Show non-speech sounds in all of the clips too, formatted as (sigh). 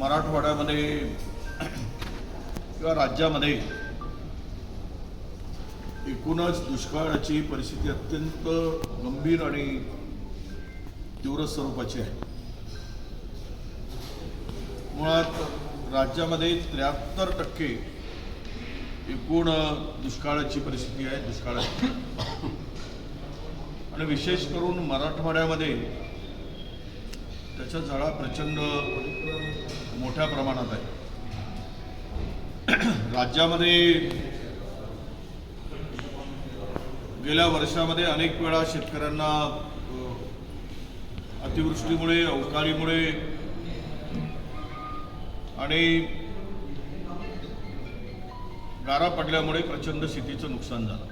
मराठवाड्यामध्ये किंवा राज्यामध्ये एकूणच दुष्काळाची परिस्थिती अत्यंत गंभीर आणि तीव्र स्वरूपाची आहे. मुळात राज्यामध्ये त्र्याहत्तर टक्के एकूण दुष्काळाची परिस्थिती आहे दुष्काळाची. आणि विशेष करून मराठवाड्यामध्ये त्याच्या झळा प्रचंड मोठ्या प्रमाणात आहे. (clears throat) राज्यामध्ये गेल्या वर्षामध्ये अनेक वेळा शेतकऱ्यांना अतिवृष्टीमुळे अवकाळीमुळे आणि गारा पडल्यामुळे प्रचंड शेतीचं नुकसान झालं.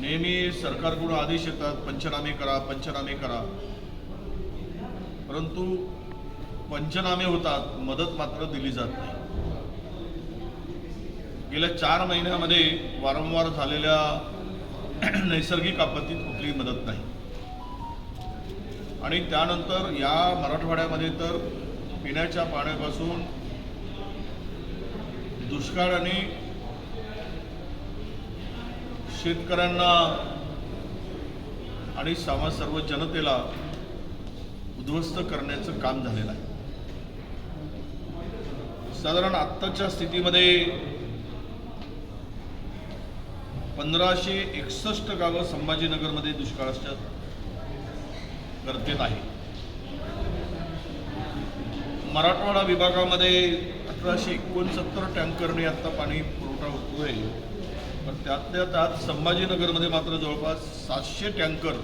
नेहमी सरकारकडून आदेश येतात पंचनामे करा पंचनामे करा. परंतु पंचनामे होतात मदत मात्र दिली जात नाही. गेल्या चार महिन्यामध्ये वारंवार झालेल्या (clears throat) नैसर्गिक आपत्तीत कुठलीही मदत नाही. आणि त्यानंतर या मराठवाड्यामध्ये तर पिण्याच्या पाण्यापासून दुष्काळाने शेतकऱ्यांना आणि सामा सर्व जनतेला उद्ध्वस्त करण्याचं काम झालेलं आहे. साधारण आत्ताच्या स्थितीमध्ये पंधराशे एकसष्ट गावं संभाजीनगरमध्ये दुष्काळाच्या गर्तेत आहे. मराठवाडा विभागामध्ये अठराशे एकोणसत्तर टँकरने आत्ता पाणी पुरवठा होतोय. पण त्यातल्या त्यात संभाजीनगरमध्ये मात्र जवळपास सातशे टँकर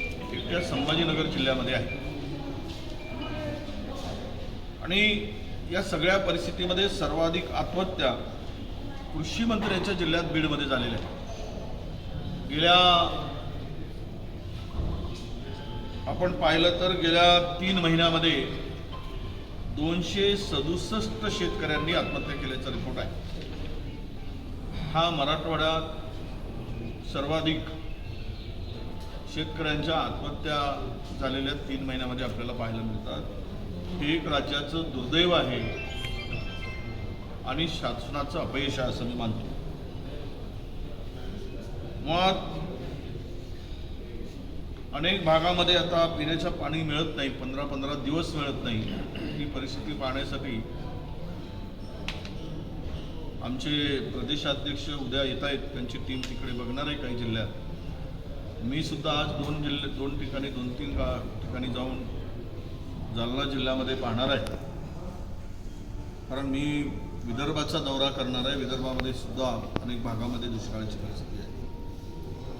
एकट्या संभाजीनगर जिल्ह्यामध्ये आहे आणि या सगळ्या परिस्थितीमध्ये सर्वाधिक आत्महत्या कृषी मंत्र्यांच्या जिल्ह्यात बीडमध्ये झालेल्या आहेत. गेल्या आपण पाहिलं तर गेल्या तीन महिन्यामध्ये दोनशे सदुसष्ट शेतकऱ्यांनी आत्महत्या केल्याचा रिपोर्ट आहे. हा मराठवाड्यात सर्वाधिक शेतकऱ्यांच्या आत्महत्या झालेल्या तीन महिन्यामध्ये आपल्याला पाहायला मिळतात. हे एक राज्याचं दुर्दैव आहे. आणि शासनाचं अपयश आहे असं मी मानतो. मुळात अनेक भागामध्ये आता पिण्याचं पाणी मिळत नाही पंधरा पंधरा दिवस मिळत नाही. ही परिस्थिती पाहण्यासाठी आमचे प्रदेशाध्यक्ष उद्या येत आहेत. त्यांची टीम तिकडे बघणार आहे काही जिल्ह्यात. मी सुद्धा आज दोन जिल्हे दोन ठिकाणी दोन तीन ठिकाणी जाऊन जालना जिल्ह्यामध्ये पाहणार आहे. कारण मी विदर्भाचा दौरा करणार आहे. विदर्भामध्ये सुद्धा अनेक भागामध्ये दुष्काळाची परिस्थिती आहे.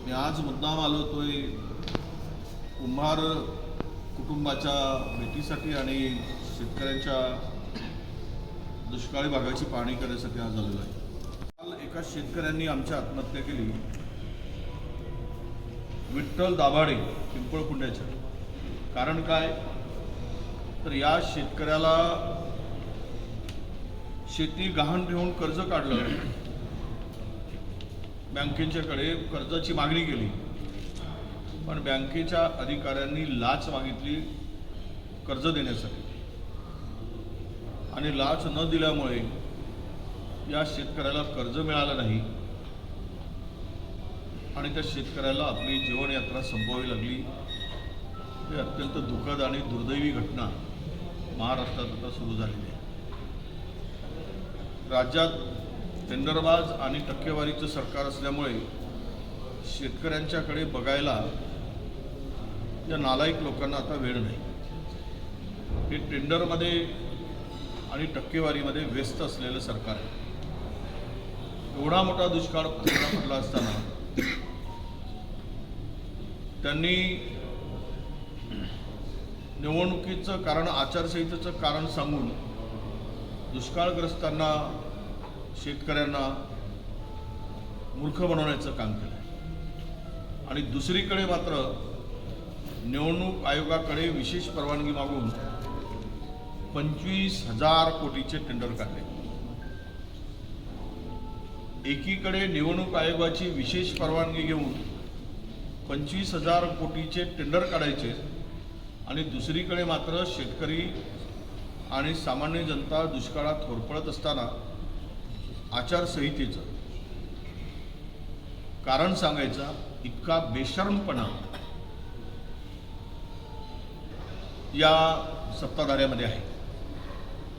मी आज मुद्दाम आलो होतोय कुंभार कुटुंबाच्या भेटीसाठी आणि शेतकऱ्यांच्या दुष्काळी भागाची पाहणी करण्यासाठी आज आलेलो आहे. काल एका शेतकऱ्यांनी आमच्या आत्महत्या केली. विठ्ठल दाभाडे पिंपळकुंड्याच्या कारण काय? तर या शेतकऱ्याला शेती गहाण ठेवून कर्ज काढलं. बँकेच्याकडे कर्जाची मागणी केली. पण बँकेच्या अधिकाऱ्यांनी लाच मागितली कर्ज देण्यासाठी. आणि लाच न दिल्यामुळे या शेतकऱ्याला कर्ज मिळालं नाही. आणि त्या शेतकऱ्याला आपली जीवनयात्रा संपवावी लागली. ही अत्यंत दुःखद आणि दुर्दैवी घटना. महाराष्ट्रात आता सुरू झालेली आहे. राज्यात टेंडरबाज आणि टक्केवारीचं सरकार असल्यामुळे शेतकऱ्यांच्याकडे बघायला या नालायक लोकांना आता वेळ नाही. हे टेंडरमध्ये आणि टक्केवारीमध्ये व्यस्त असलेलं सरकार आहे. एवढा मोठा दुष्काळ पडला असताना त्यांनी निवडणुकीचं कारण आचारसंहितेचं कारण सांगून दुष्काळग्रस्तांना शेतकऱ्यांना मूर्ख बनवण्याचं काम केलं आणि दुसरीकडे मात्र निवडणूक आयोगाकडे विशेष परवानगी मागून पंचवीस हजार कोटीचे टेंडर काढले. एकीकडे निवडणूक आयोगाची विशेष परवानगी घेऊन पंचवीस हजार कोटीचे टेंडर काढायचे आणि दुसरीकडे मात्र शेतकरी आणि सामान्य जनता दुष्काळात होरपळत असताना आचारसंहितेचं कारण सांगायचा इतका बेशर्मपणा या सत्ताधाऱ्यामध्ये आहे.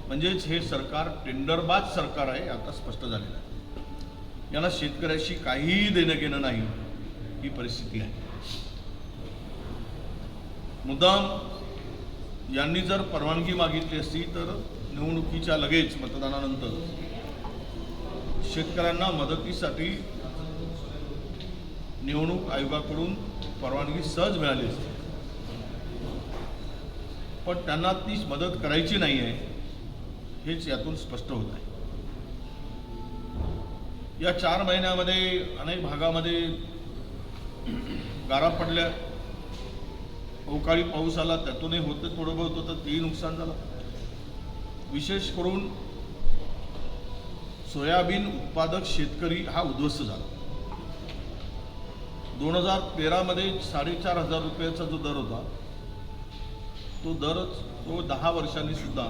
म्हणजेच हे सरकार टेंडरबाज सरकार आहे आता स्पष्ट झालेलं आहे. यांना शेतकऱ्याशी काहीही देणं घेणं नाही ही परिस्थिती आहे. मुद्दाम यांनी जर परवानगी मागितली असती तर निवडणुकीच्या लगेच मतदानानंतर शेतकऱ्यांना मदतीसाठी निवडणूक आयोगाकडून परवानगी सहज मिळाली असती. पण त्यांना ती मदत करायची नाही आहे हेच यातून स्पष्ट होत आहे. या चार महिन्यामध्ये अनेक भागामध्ये गारा पडल्या. अवकाळी पाऊस आला त्यातूनही होतं थोडं बहुत होतं तेही नुकसान झालं. विशेष करून सोयाबीन उत्पादक शेतकरी हा उद्ध्वस्त झाला. दोन हजार तेरामध्ये साडेचार हजार रुपयाचा जो दर होता तो दर तो दहा वर्षांनी सुद्धा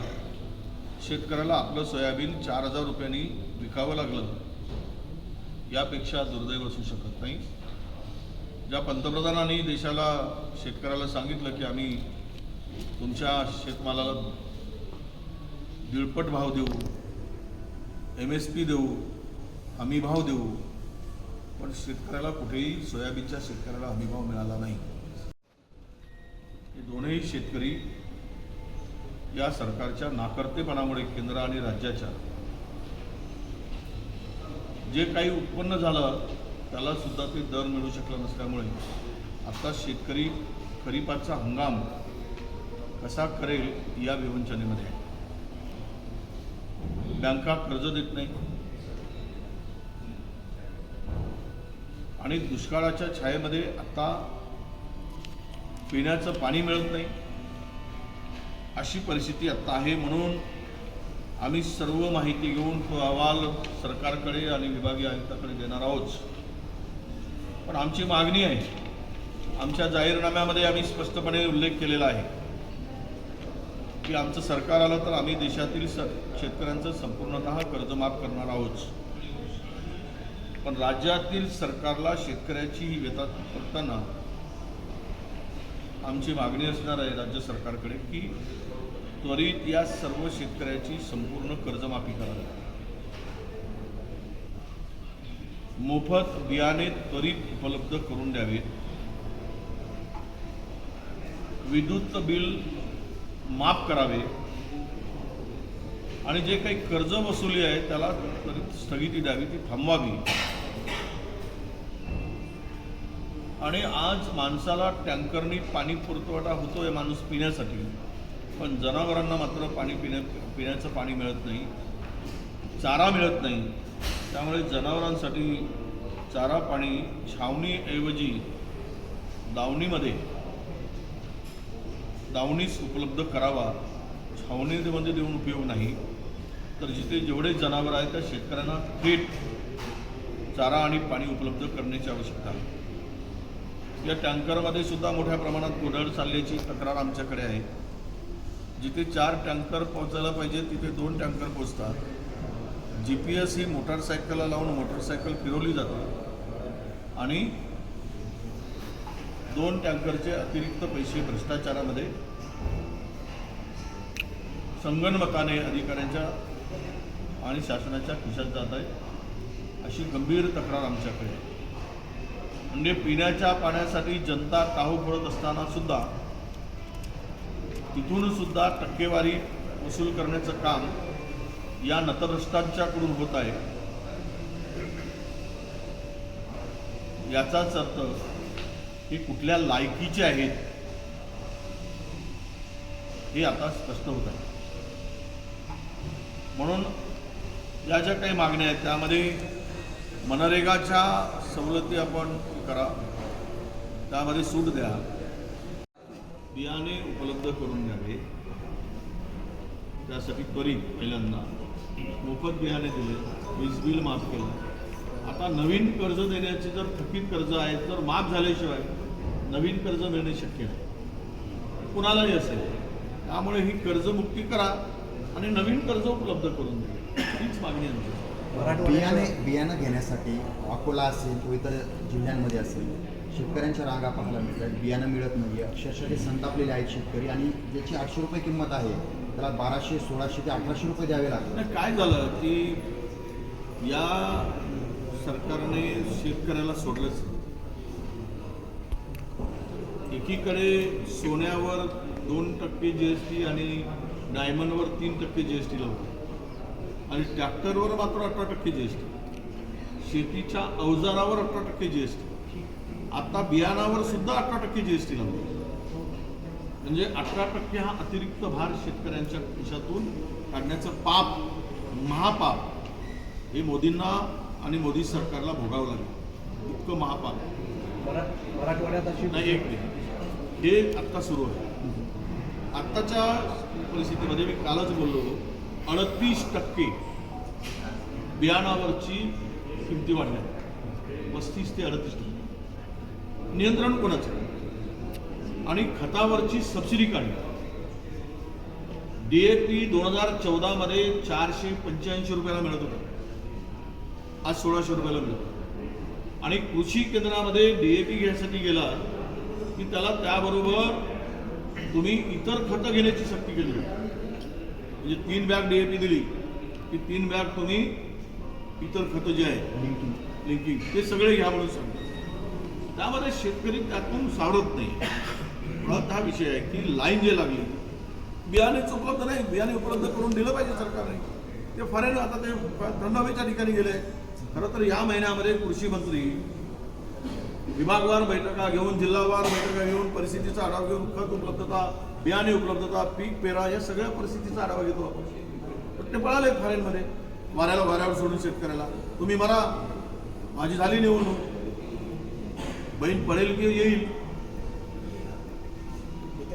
शेतकऱ्याला आपलं सोयाबीन चार हजार रुपयांनी विकावं लागलं. यापेक्षा दुर्दैव असू शकत नाही. ज्या पंतप्रधानांनी देशाला शेतकऱ्याला सांगितलं की आम्ही तुमच्या शेतमालाला दीडपट भाव देऊ एम एस पी देऊ हमी भाव देऊ पण शेतकऱ्याला कुठेही सोयाबीनच्या शेतकऱ्याला हमी भाव मिळाला नाही. हे दोनही शेतकरी या सरकारच्या नाकर्तेपणामुळे केंद्र आणि राज्याच्या जे काही उत्पन्न झालं त्याला सुद्धा ते दर मिळू शकला नसल्यामुळे आता शेतकरी खरीपाचा हंगाम कसा करेल या विवंचनेमध्ये आहे. बँका कर्ज देत नाही. आणि दुष्काळाच्या छायेमध्ये आता पिण्याचं पाणी मिळत नाही. अशी परिस्थिती आत्ता आहे म्हणून आम्ही सर्व माहिती घेऊन तो अहवाल सरकारकडे आणि विभागीय आयुक्ताकडे देणार आहोत. पण आमची मागणी आहे. आमच्या जाहीरनाम्यामध्ये आम्ही स्पष्टपणे उल्लेख केलेला आहे. की आमचं सरकार आलं तर आम्ही देशातील स शेतकऱ्यांचं संपूर्णतः कर्जमाफ करणार आहोत. पण राज्यातील सरकारला शेतकऱ्याची ही व्यथा करताना आमची मागणी असणार आहे राज्य सरकारकडे की त्वरित या सर्व शेतकऱ्याची संपूर्ण कर्जमाफी करावी. मोफत बियाणे त्वरित उपलब्ध करून द्यावे विद्युत बिल माफ करावे. आणि जे काही कर्ज वसुली आहे त्याला त्वरित स्थगिती द्यावी ती थांबवावी. आणि आज माणसाला टँकरनी पाणी पुरवठा होतोय माणूस पिण्यासाठी. पण जनावरांना मात्र पाणी पिण्या पिण्याचं पाणी मिळत नाही. चारा मिळत नाही. त्यामुळे जनावरांसाठी चारा पाणी छावणीऐवजी दावणीमध्ये दावणीस उपलब्ध करावा. छावणीमध्ये देऊन उपयोग नाही. तर जिथे जेवढे जनावर आहेत त्या शेतकऱ्यांना थेट चारा आणि पाणी उपलब्ध करण्याची आवश्यकता आहे. या टँकरमध्ये सुद्धा मोठ्या प्रमाणात गोंधळ चालल्याची तक्रार आमच्याकडे आहे. जिथे चार टँकर पोहोचायला पाहिजे तिथे दोन टँकर पोहोचतात. जी पी एस ही मोटारसायकलला लावून मोटारसायकल फिरवली जाते. आणि दोन टँकरचे अतिरिक्त पैसे भ्रष्टाचारामध्ये संगणमकाने अधिकाऱ्यांच्या आणि शासनाच्या खिशात जात आहे अशी गंभीर तक्रार आमच्याकडे आहे. म्हणजे पिण्याच्या पाण्यासाठी जनता काहू पडत असताना सुद्धा तिथून सुद्धा टक्केवारी वसूल करण्याचं काम या नतभ्रष्टांच्याकडून होत आहे. याचाच अर्थ हे कुठल्या लायकीचे आहेत हे आता स्पष्ट होत आहे. म्हणून या ज्या काही मागण्या आहेत त्यामध्ये मनरेगाच्या सवलती आपण करा. त्यामध्ये सूट द्या. बियाणे उपलब्ध करून द्यावे. त्यासाठी त्वरित पहिल्यांदा मोफत बियाणे दिले वीज बिल माफ केलं. आता नवीन कर्ज देण्याचे जर थकीत कर्ज आहे तर माफ झाल्याशिवाय नवीन कर्ज मिळणे शक्य नाही. कुणालाही असेल. त्यामुळे ही कर्जमुक्ती करा आणि नवीन कर्ज उपलब्ध करून दिले हीच मागणी आमची. बियाणे बियाणं घेण्यासाठी अकोला असेल किंवा इतर जिल्ह्यांमध्ये असेल शेतकऱ्यांच्या रांगा पाहायला मिळतात. बियाणं मिळत नाही अक्षरशः ते संतापलेले आहेत शेतकरी आणि ज्याची आठशे रुपये किंमत आहे त्याला बाराशे सोळाशे ते अठराशे रुपये द्यावे लागतात. काय झालं की या सरकारने शेतकऱ्याला सोडलंच एकीकडे सोन्यावर दोन टक्के जी एस टी आणि डायमंडवर तीन टक्के जी एस टी लावतो आणि ट्रॅक्टरवर मात्र अठरा टक्के जी एस टी शेतीच्या अवजारावर अठरा टक्के जी एस टी आता बियाणावर सुद्धा अठरा टक्के जी एस टी लावतो म्हणजे अठरा टक्के हा अतिरिक्त भार शेतकऱ्यांच्या खिशातून काढण्याचं पाप महापाप हे मोदींना आणि मोदी सरकारला भोगावं लागेल. इतकं महापाप. मरा- मराठवाड्यात अशी नाही एक. हे आत्ता सुरू आहे. आत्ताच्या परिस्थितीमध्ये मी कालच बोललो अडतीस टक्के बियाणावरची किमती वाढल्या. पस्तीस ते अडतीस टक्के. नियंत्रण कोणाचं? आणि खतावरची सबसिडी काढली. डीएपी दोन हजार चौदामध्ये चारशे पंच्याऐंशी रुपयाला मिळत होता. आज सोळाशे रुपयाला मिळतो आणि कृषी केंद्रामध्ये डीएपी घ्यायसाठी गेला की त्याला त्याबरोबर तुम्ही इतर खतं घेण्याची सक्ती केली. म्हणजे तीन बॅग डीएपी दिली की तीन बॅग तुम्ही इतर खतं जे आहे लिंकिंग ते सगळे घ्या म्हणून सांगतात त्यामध्ये शेतकरी त्यातून सावरत नाही. मुळात हा विषय आहे की लाईन जे लागली बियाणेच उपलब्ध नाही बियाणे उपलब्ध करून दिलं पाहिजे सरकारने. ते फरेन आता ते थंडावेच्या ठिकाणी गेले. खरं तर या महिन्यामध्ये कृषी मंत्री विभागवार बैठका घेऊन जिल्हावार बैठका घेऊन परिस्थितीचा आढावा घेऊन खत उपलब्धता बियाणे उपलब्धता पीक पेरा या सगळ्या परिस्थितीचा आढावा घेतो आपण. ते पळाले फॉरेनमध्ये. वाऱ्याला वाऱ्यावर सोडून शेतकऱ्याला. तुम्ही मला माझी झाली निवडणूक. बहीण पडेल की येईल?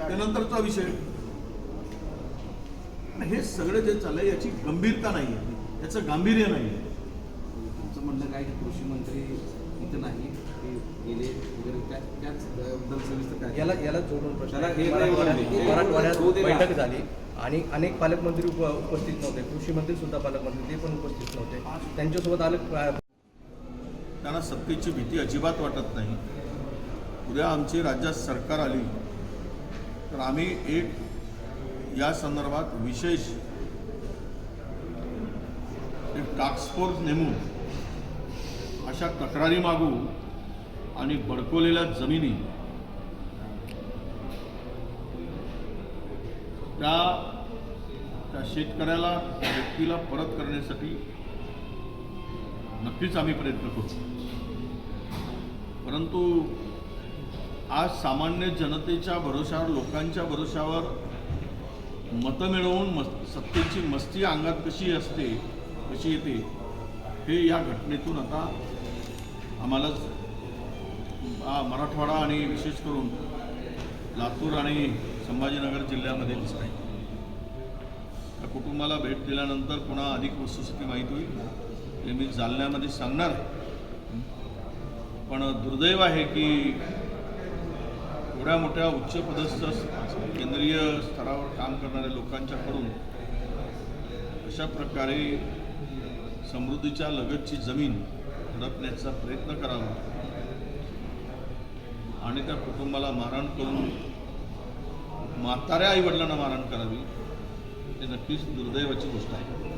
त्यानंतरचा विषय. हे सगळं जे चाललंय याची गंभीरता नाही आहे याचं गांभीर्य नाही आहे तुमचं म्हणणं काय की कृषी मंत्री इथं नाही ते गेले वगैरे त्या त्याच बद्दल सविस्तर काय? याला याला जोडून प्रश्न त्याला आहे. हे मराठवाड्यात मराठवाड्यात होऊ दे ना. बैठक झाली आणि अनेक पालकमंत्री उप उपस्थित नव्हते. कृषी मंत्री सुद्धा पालकमंत्री ते पण उपस्थित नव्हते. त्यांच्यासोबत आले त्यांना सत्तेची भीती अजिबात वाटत नाही. उद्या आमची राज्यात सरकार आली तर आम्ही एक या संदर्भात विशेष एक टास्क फोर्स नेमून अशा तक्रारी मागू आणि बडकवलेल्या जमिनी त्या त्या शेतकऱ्याला त्या व्यक्तीला परत करण्यासाठी नक्कीच आम्ही प्रयत्न करू. परंतु आज सामान्य जनतेच्या भरोशावर लोकांच्या भरोशावर मतं मिळवून मस् सत्तेची मस्ती अंगात कशी असते कशी येते हे या घटनेतून आता आम्हाला मराठवाडा आणि विशेष करून लातूर आणि संभाजीनगर जिल्ह्यामध्ये दिसत आहे त्या कुटुंबाला भेट दिल्यानंतर पुन्हा अधिक वस्तुस्थिती माहीत होईल. हे मी जालन्यामध्ये सांगणार. पण दुर्दैव आहे की एवढ्या मोठ्या उच्चपदस्थ केंद्रीय स्तरावर काम करणाऱ्या लोकांच्याकडून अशा प्रकारे समृद्धीच्या लगतची जमीन हडपण्याचा प्रयत्न करावा आणि त्या कुटुंबाला मारहाण करून म्हाताऱ्या आईवडिलांना मारहाण करावी हे नक्कीच दुर्दैवाची गोष्ट आहे.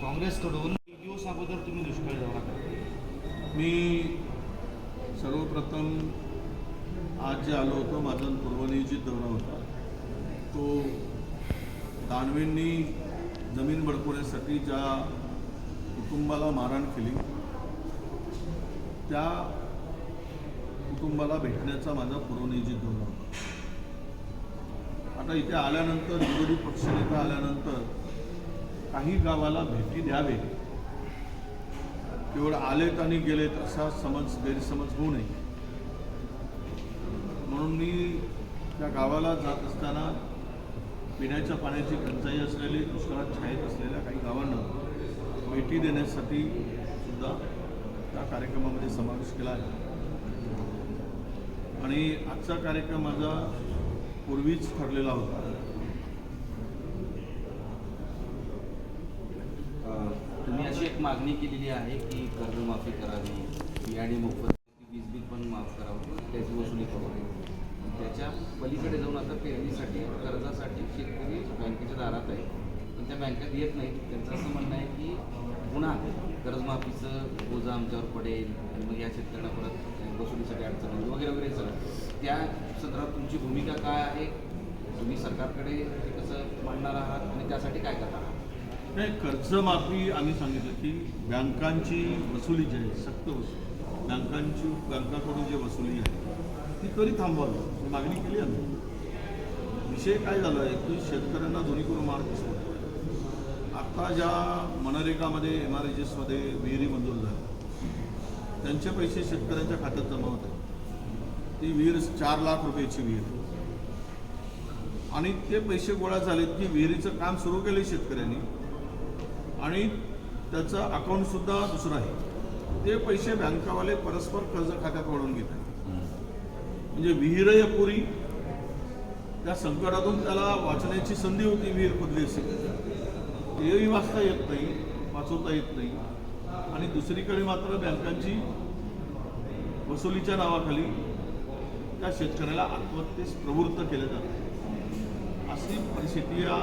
काँग्रेसकडून दिवस अगोदर तुम्ही दुष्काळी दौरा करा मी सर्वप्रथम आज जे आलो होतो माझा पूर्वनियोजित दौरा होता. तो दानवेंनी जमीन बडकवण्यासाठी ज्या कुटुंबाला मारहाण केली त्या कुटुंबाला भेटण्याचा माझा पूर्वनियोजित दौरा होता. आता इथे आल्यानंतर विरोधी पक्षनेता आल्यानंतर काही गावाला भेटी द्यावे. केवळ आलेत आणि गेलेत असा समज गैरसमज होऊ नये. म्हणून मी त्या गावाला जात असताना पिण्याच्या पाण्याची टंचाई असलेली दुष्काळात छायेत असलेल्या काही गावांना भेटी देण्यासाठी सुद्धा त्या कार्यक्रमामध्ये समावेश केला आहे. आणि आजचा कार्यक्रम माझा पूर्वीच ठरलेला होता. तुम्ही अशी एक मागणी केलेली आहे की कर्जमाफी करावी बियाणे मोफत वीज बिल पण माफ करावं. त्याच्या पलीकडे जाऊन आता पेरणीसाठी कर्जासाठी शेतकरी बँकेच्या दारात आहे. पण त्या बँकेत येत नाही त्यांचं असं म्हणणं आहे की पुन्हा कर्जमाफीचं ओझं आमच्यावर पडेल आणि मग या शेतकऱ्यांना परत वसुलीसाठी अडचण होईल वगैरे वगैरे सगळं. त्या संदर्भात तुमची भूमिका काय आहे? तुम्ही सरकारकडे ते कसं मांडणार आहात आणि त्यासाठी काय करणार आहात? नाही कर्जमाफी आम्ही सांगितलं की बँकांची वसुली जी आहे सक्त वसुली बँकांची बँकाकडून जी वसुली आहे ती तरी थांबवावी? मागणी केली आम्ही विषय काय झाला आहे? की शेतकऱ्यांना दोन्ही करून मार्ग दिसतो. आत्ता ज्या मनरेगामध्ये एम आर एच एसमध्ये विहिरी मंजूर झाल्या त्यांचे पैसे शेतकऱ्यांच्या खात्यात जमा होते. ती विहीर चार लाख रुपयाची विहीर. आणि ते पैसे गोळा झालेत की विहिरीचं काम सुरू केलं शेतकऱ्यांनी. आणि त्याचं अकाउंटसुद्धा दुसरं आहे. ते पैसे बँकावाले परस्पर कर्ज खात्यात वाढवून घेत आहेत. म्हणजे विहीर पुरी त्या संकटातून त्याला वाचण्याची संधी होती विहीर खोदली असेल तेही वाचता येत नाही वाचवता येत नाही. आणि दुसरीकडे मात्र बँकांची वसुलीच्या नावाखाली त्या शेतकऱ्याला आत्महत्येस प्रवृत्त केलं जातं अशी परिस्थिती या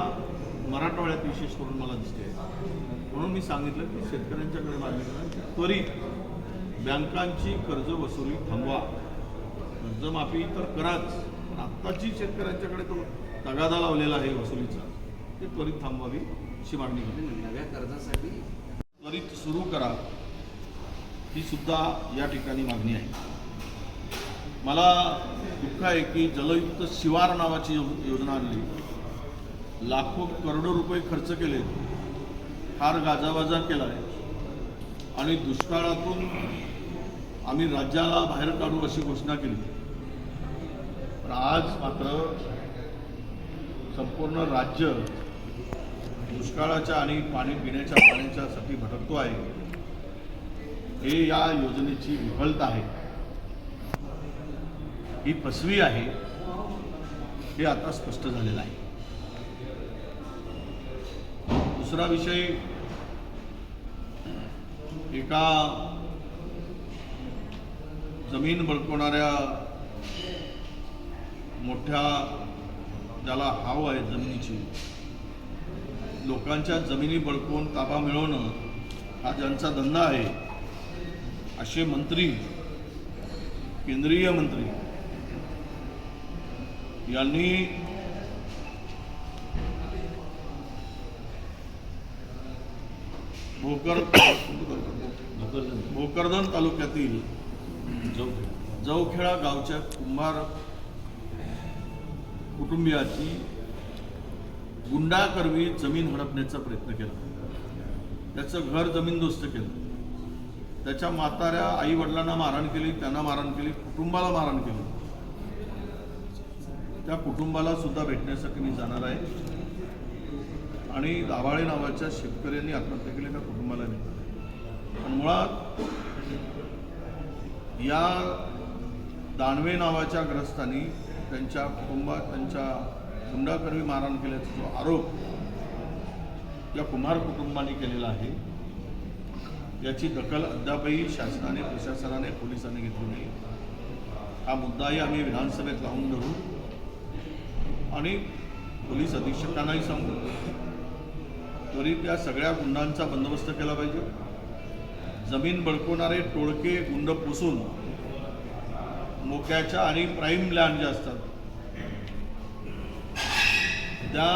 मराठवाड्यात विशेष करून मला दिसते. म्हणून मी सांगितलं की शेतकऱ्यांच्याकडे मागणी करा त्वरित बँकांची कर्ज वसुली थांबवा. कर्जमाफी तर कराच पण आत्ताची शेतकऱ्यांच्याकडे तो तगादा लावलेला आहे वसुलीचा. ते त्वरित थांबवावी अशी मागणी आणि नव्या कर्जासाठी त्वरित सुरू करा. ही सुद्धा या ठिकाणी मागणी आहे. मला दुःख आहे की जलयुक्त शिवार नावाची योजना आणली. लाखो करोडो रुपये खर्च केले. फार गाजावाजा केला आहे आणि दुष्काळातून आम्ही राज्याला बाहेर काढू अशी घोषणा केली. पण आज मात्र संपूर्ण राज्य दुष्काळाच्या आणि पाणी पिण्याच्या पाण्याच्यासाठी भटकतो आहे. हे या योजनेची विफलता आहे. ही फसवी आहे हे आता स्पष्ट झालेलं आहे. दुसरा विषय एका जमीन बळकवणाऱ्या मोठ्या ज्याला हाव आहे जमिनीची लोकांच्या जमिनी बळकवून ताबा मिळवणं हा ज्यांचा धंदा आहे असे मंत्री केंद्रीय मंत्री यांनी भोकर भोकरदन तालुक्यातील जवखेडा. गावच्या कुंभार कुटुंबियाची गुंडाकरवी जमीन हडपण्याचा प्रयत्न केला. त्याचं घर जमीनदोस्त केलं. त्याच्या म्हाताऱ्या आई वडिलांना मारहाण केली त्यांना मारहाण केली कुटुंबाला मारहाण केली. त्या कुटुंबाला सुद्धा भेटण्यासाठी मी जाणार आहे. आणि दाभाळे नावाच्या शेतकऱ्यांनी आत्महत्या केली त्या कुटुंबाला नाही पण मुळात या दानवे नावाच्या ग्रस्तांनी त्यांच्या कुटुंबात त्यांच्या गुंडाकरवी मारहाण केल्याचा जो आरोप या कुमार कुटुंबाने केलेला आहे याची दखल अद्यापही शासनाने प्रशासनाने पोलिसांनी घेतली नाही. हा मुद्दाही आम्ही विधानसभेत लावून धरू आणि पोलीस अधीक्षकांनाही सांगू. त्वरित या सगळ्या गुंडांचा बंदोबस्त केला पाहिजे. जमीन बळकवणारे टोळके गुंड पुसून मोक्याच्या आणि प्राईम लँड ज्या असतात त्या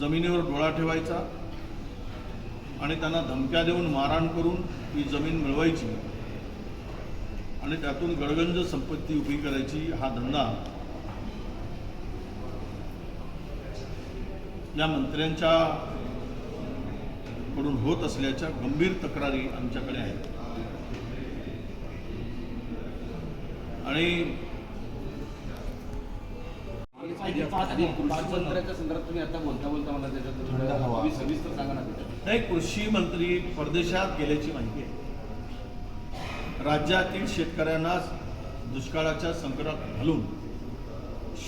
जमिनीवर डोळा ठेवायचा आणि त्यांना धमक्या देऊन मारहाण करून ती जमीन मिळवायची आणि त्यातून गडगंज संपत्ती उभी करायची हा धंदा या मंत्र्यांच्या कडून होत असल्याच्या गंभीर तक्रारी आमच्याकडे आहेत आणि आणि कृषी मंत्र्याच्या संदर्भात तुम्ही आता बोलता बोलता मला त्याच्यात थंड हवा. तुम्ही सविस्तर सांगा ना त्याच्यात नाही कृषी मंत्री परदेशात गेल्याची माहिती आहे. राज्यातील शेतकऱ्यांना दुष्काळाच्या संकटात घालून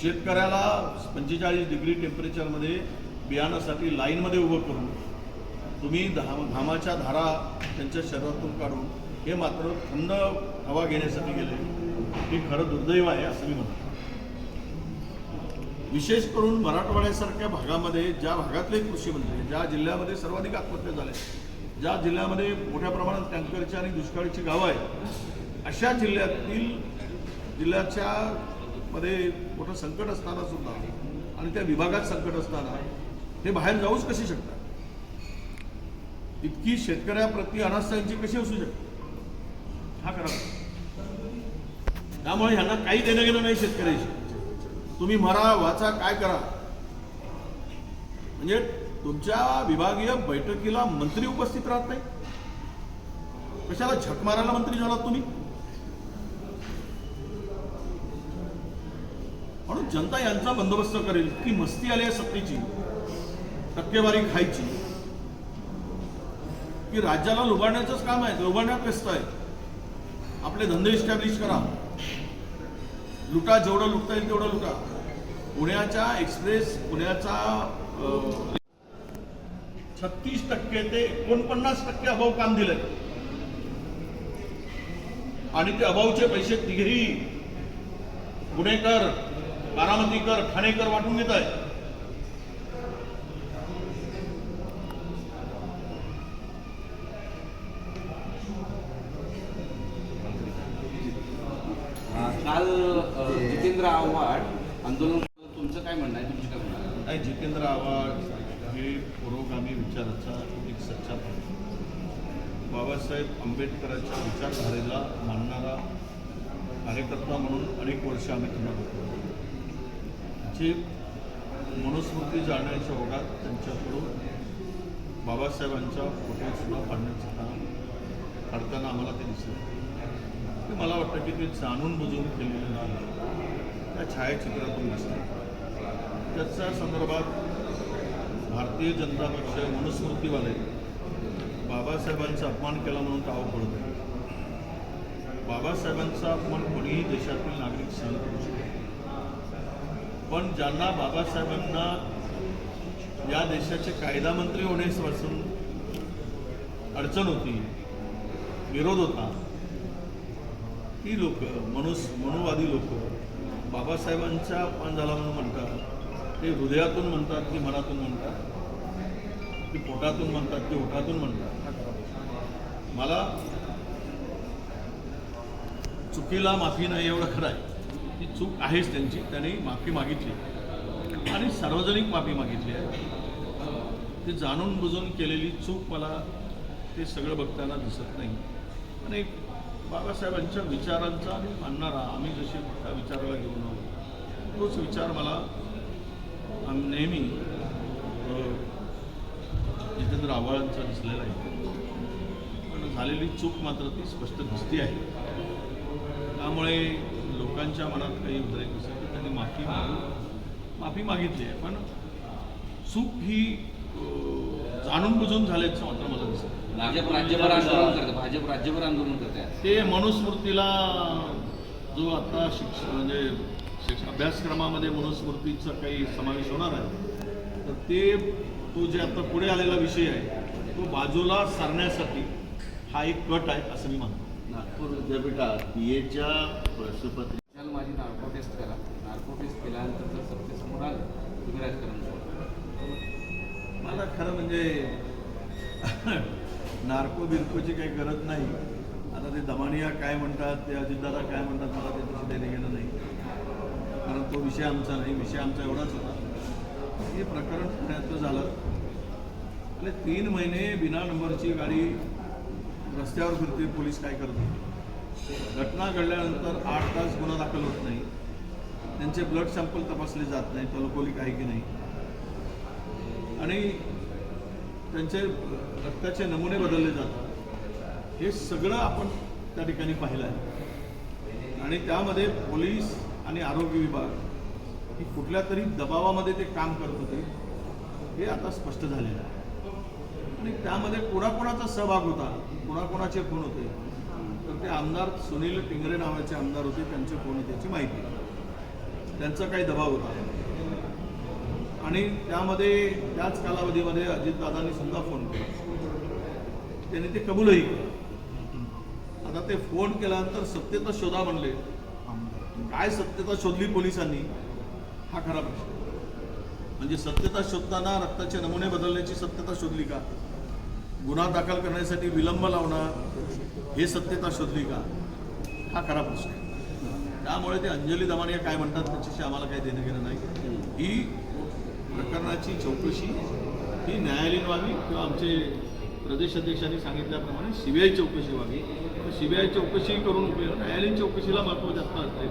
शेतकऱ्याला पंचेचाळीस डिग्री टेम्परेचरमध्ये बियाणासाठी लाईनमध्ये उभं करून तुम्ही धाम घामाच्या धारा त्यांच्या शरीरातून काढून हे मात्र थंड हवा घेण्यासाठी गेले. हे खरं दुर्दैव आहे असं मी म्हणतो. विशेष करून मराठवाड्यासारख्या भागामध्ये ज्या भागातले कृषी मंत्री ज्या जिल्ह्यामध्ये सर्वाधिक आत्महत्या झाल्या ज्या जिल्ह्यामध्ये मोठ्या प्रमाणात टँकरची आणि दुष्काळीची गावं आहेत अशा जिल्ह्यातील जिल्ह्याच्या मध्ये मोठं संकट असताना सुद्धा आणि त्या विभागात संकट असताना हे बाहेर जाऊच कशी शकतात? इतकी शेतकऱ्याप्रती अनास्थांची कशी असू शकते? हा करा त्यामुळे ह्यांना काही देणं घेणं नाही शेतकऱ्याशी तुम्ही मरा वाचा काय करा. म्हणजे तुमच्या विभागीय बैठकीला मंत्री उपस्थित राहत नाही कशाला झक मारायला मंत्री झालात तुम्ही? म्हणून जनता यांचा बंदोबस्त करेल की मस्ती आली आहे सत्तेची टक्केवारी खायची. की राज्याला लुबाडण्याचंच काम आहे लुबाडण्यात व्यस्त आहे. आपले धंदे इस्टॅब्लिश करा. लुटा जेवढं लुटता येईल तेवढं लुटा. पुण्याच्या एक्सप्रेस पुण्याचा छत्तीस टक्के ते एकोणपन्नास टक्के अभाव काम दिलंय. आणि ते अभावचे पैसे तिघेही पुणेकर बारामतीकर ठाणेकर वाटून घेत आहे काल अ, जितेंद्र आव्हाड आंदोलन तुमचं काय म्हणणं आहे तुमची काय म्हणणं आहे नाही जितेंद्र आव्हाड हे पुरोगामी विचाराचा एक सच्चा आहे बाबासाहेब आंबेडकरांच्या विचारधारेला मानणारा कार्यकर्ता म्हणून अनेक वर्ष आम्ही त्यांना बघतो जे मनुस्मृती जाणण्याच्या ओघात त्यांच्याकडून बाबासाहेबांच्या फोटोसुद्धा पाडण्याचं काम काढताना आम्हाला ते दिसलं. ते मला वाटतं की ते जाणून बुजून केलेलं नाही. त्या छायाचित्रातून दिसलं त्याच्या संदर्भात भारतीय जनता पक्ष मनुस्मृतीवाले बाबासाहेबांचा अपमान केला म्हणून टाव पडत आहे बाबासाहेबांचा अपमान कोणीही देशातील नागरिक सहन करू शकतो पण ज्यांना बाबासाहेबांना या देशाचे कायदा मंत्री होण्यापासून अडचण होती विरोध होता. ती लोक मनुस मनुवादी लोक बाबासाहेबांचा पान झाला म्हणून म्हणतात. ते हृदयातून म्हणतात की मनातून म्हणतात. की पोटातून म्हणतात की ओठातून म्हणतात. मला चुकीला माफी नाही एवढं खरं आहे. ती चूक आहेच त्यांची. त्यांनी माफी मागितली. आणि सार्वजनिक माफी मागितली आहे. ती जाणून बुजून केलेली चूक मला ते सगळं बघताना दिसत नाही. आणि बाबासाहेबांच्या विचारांचा आणि मानणारा आम्ही जसे त्या विचाराला घेऊन आहोत तोच विचार मला नेहमी जितेंद्र आव्हाडांचा दिसलेला आहे. पण झालेली चूक मात्र ती स्पष्ट दिसते आहे. त्यामुळे लोकांच्या मनात काही उद्रेक असेल तर त्यांनी माफी मागून माफी मागितली आहे. पण चूक ही जाणून बुजून झाल्याचं मात्र मला दिसतं भाजप राज्यभर आंदोलन करते भाजप राज्यभर आंदोलन करते. ते मनुस्मृतीला जो आता शिक्ष म्हणजे शिक्ष अभ्यासक्रमामध्ये मनुस्मृतीचा काही समावेश होणार आहे तर ते तो जे आता पुढे आलेला विषय आहे तो बाजूला सारण्यासाठी हा एक कट आहे असं मी मानतो नागपूर विद्यापीठात बी एच्या प्रश्नपत्रिका विशाल माझी नार्को टेस्ट करा. नार्को टेस्ट केल्यानंतर जर सत्तेसमोर आलं तुम्ही राजकारण मला खरं म्हणजे नार्को बिर्कोची काही गरज नाही. आता ते दमानिया काय म्हणतात ते अजितदादा काय म्हणतात मला त्याच्याशी देणे घेणं नाही. कारण तो विषय आमचा नाही विषय आमचा एवढाच होता. हे प्रकरण पुण्यातलं झालं. आणि तीन महिने बिना नंबरची गाडी रस्त्यावर फिरते पोलीस काय करतात घटना घडल्यानंतर आठ तास गुन्हा दाखल होत नाही. त्यांचे ब्लड सॅम्पल तपासले जात नाही तलकोली आहे की नाही? आणि त्यांचे रक्ताचे नमुने बदलले जातात. हे सगळं आपण त्या ठिकाणी पाहिलं आहे. आणि त्यामध्ये पोलीस आणि आरोग्य विभाग ही कुठल्या तरी दबावामध्ये ते काम करत होते हे आता स्पष्ट झालेलं आहे. आणि त्यामध्ये कोणाकोणाचा सहभाग होता कोणाकोणाचे फोन होते तर ते आमदार सुनील टिंगरे नावाचे आमदार होते त्यांचे कोण होते याची माहिती. त्यांचा काही दबाव होता. आणि त्यामध्ये त्याच कालावधीमध्ये अजितदादांनी सुद्धा फोन केला. त्यांनी ते कबूलही केलं. आता ते फोन केल्यानंतर सत्यता शोधा म्हणले काय सत्यता शोधली पोलिसांनी हा खरा प्रश्न. म्हणजे सत्यता शोधताना रक्ताचे नमुने बदलण्याची सत्यता शोधली का? गुन्हा दाखल करण्यासाठी विलंब लावणं हे सत्यता शोधली का? हा खरा प्रश्न आहे. त्यामुळे ते अंजली दमानिया काय म्हणतात त्याच्याशी आम्हाला काही देणं घेणं नाही. ही प्रकरणाची चौकशी ही न्यायालयीन व्हावी किंवा आमचे प्रदेश अध्यक्षांनी सांगितल्याप्रमाणे सीबीआय चौकशी व्हावी. सीबीआय चौकशी करून उपयोग न्यायालयीन चौकशीला महत्त्व जास्त असते.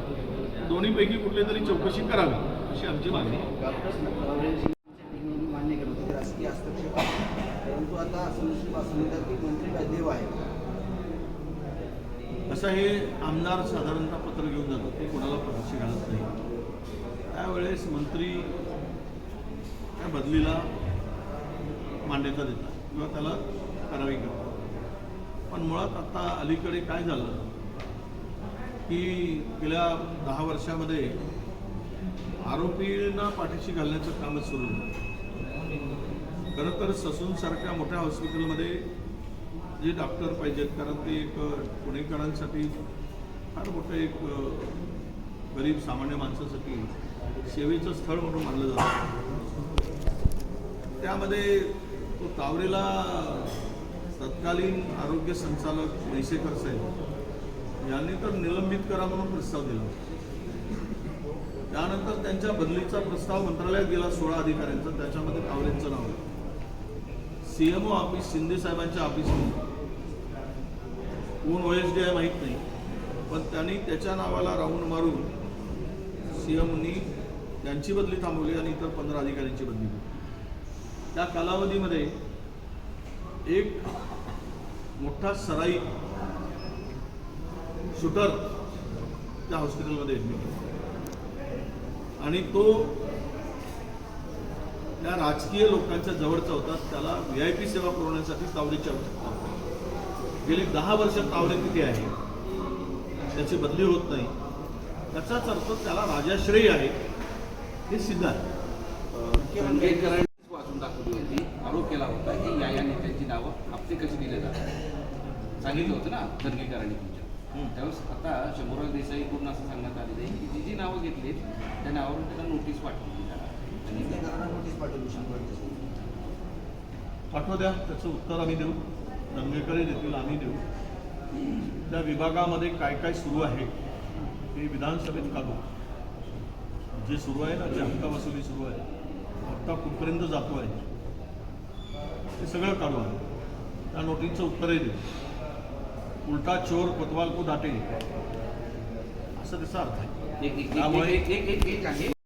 दोन्हीपैकी कुठली तरी चौकशी करावी अशी आमची मागणी मान्य केलं होतं की राजकीय हस्तक्षेप. परंतु आता असं की मंत्री काय देव आहे? असं हे आमदार साधारणतः पत्र घेऊन जातात ते कोणाला पक्षी घालत नाही. त्यावेळेस मंत्री त्या बदलीला मान्यता देतात किंवा त्याला कारवाई करतात. पण मुळात आता अलीकडे काय झालं? की गेल्या दहा वर्षामध्ये आरोपींना पाठीशी घालण्याचं कामच सुरू झालं खरं तर ससूनसारख्या मोठ्या हॉस्पिटलमध्ये जे डॉक्टर पाहिजेत कारण ते एक पुणेकरांसाठी फार मोठं एक गरीब सामान्य माणसासाठी सेवेचं स्थळ म्हणून मानलं जातं. त्यामध्ये तो तावरेला तत्कालीन आरोग्य संचालक म्हैसेकर साहेब यांनी तर निलंबित करा म्हणून प्रस्ताव दिला. त्यानंतर त्यांच्या बदलीचा प्रस्ताव मंत्रालयात गेला सोळा अधिकाऱ्यांचा त्याच्यामध्ये तावरेंचं नाव आहे. सीएमओ ऑफिस शिंदे साहेबांच्या ऑफिसमध्ये कोण ओ एस डी आहे माहीत नाही पण त्यांनी त्याच्या नावाला राऊंड मारून सीएमनी त्यांची बदली थांबवली आणि इतर पंधरा अधिकाऱ्यांची बदली केली. त्या कालावधीमध्ये एक मोठा सराई शूटर त्या हॉस्पिटलमध्ये आणि तो त्या राजकीय लोकांच्या जवळचा होता. त्याला व्ही आय पी सेवा पुरवण्यासाठी तावडीची आवश्यकता. होती गेली दहा वर्ष तावडे तिथे आहे. त्याची बदली होत नाही. त्याचाच अर्थ त्याला राजाश्रयी आहे. हे सिद्ध आहे. वाचून दाखवली होती. आरोप केला होता की या या नेत्यांची नावं आपले कशी दिले जातात. सांगितलं होतं ना धनगेकरांनी तुमच्या. त्यावेळेस आता शंभूराज देसाई पूर्ण असं सांगण्यात आलेलं आहे की जी जी नावं घेतली त्या नावावरून त्यांना नोटीस पाठवली त्यांनी करांना नोटीस पाठवली शंभर दिवसांनी. पाठवा द्या त्याचं उत्तर आम्ही देऊ. दंगेकरही देतील आम्ही देऊ. त्या विभागामध्ये काय काय सुरू आहे ते विधानसभेत काढू. जे सुरू आहे ना जे हप्ता वसुली सुरू आहे हप्ता कुठपर्यंत जातो आहे ते सगळं काढू आम्ही त्या नोटीसचं उत्तरही देऊ उलटा चोर कोतवाल को दाटे. असं त्याचा अर्थ आहे. एक एक- एक त्यामुळे-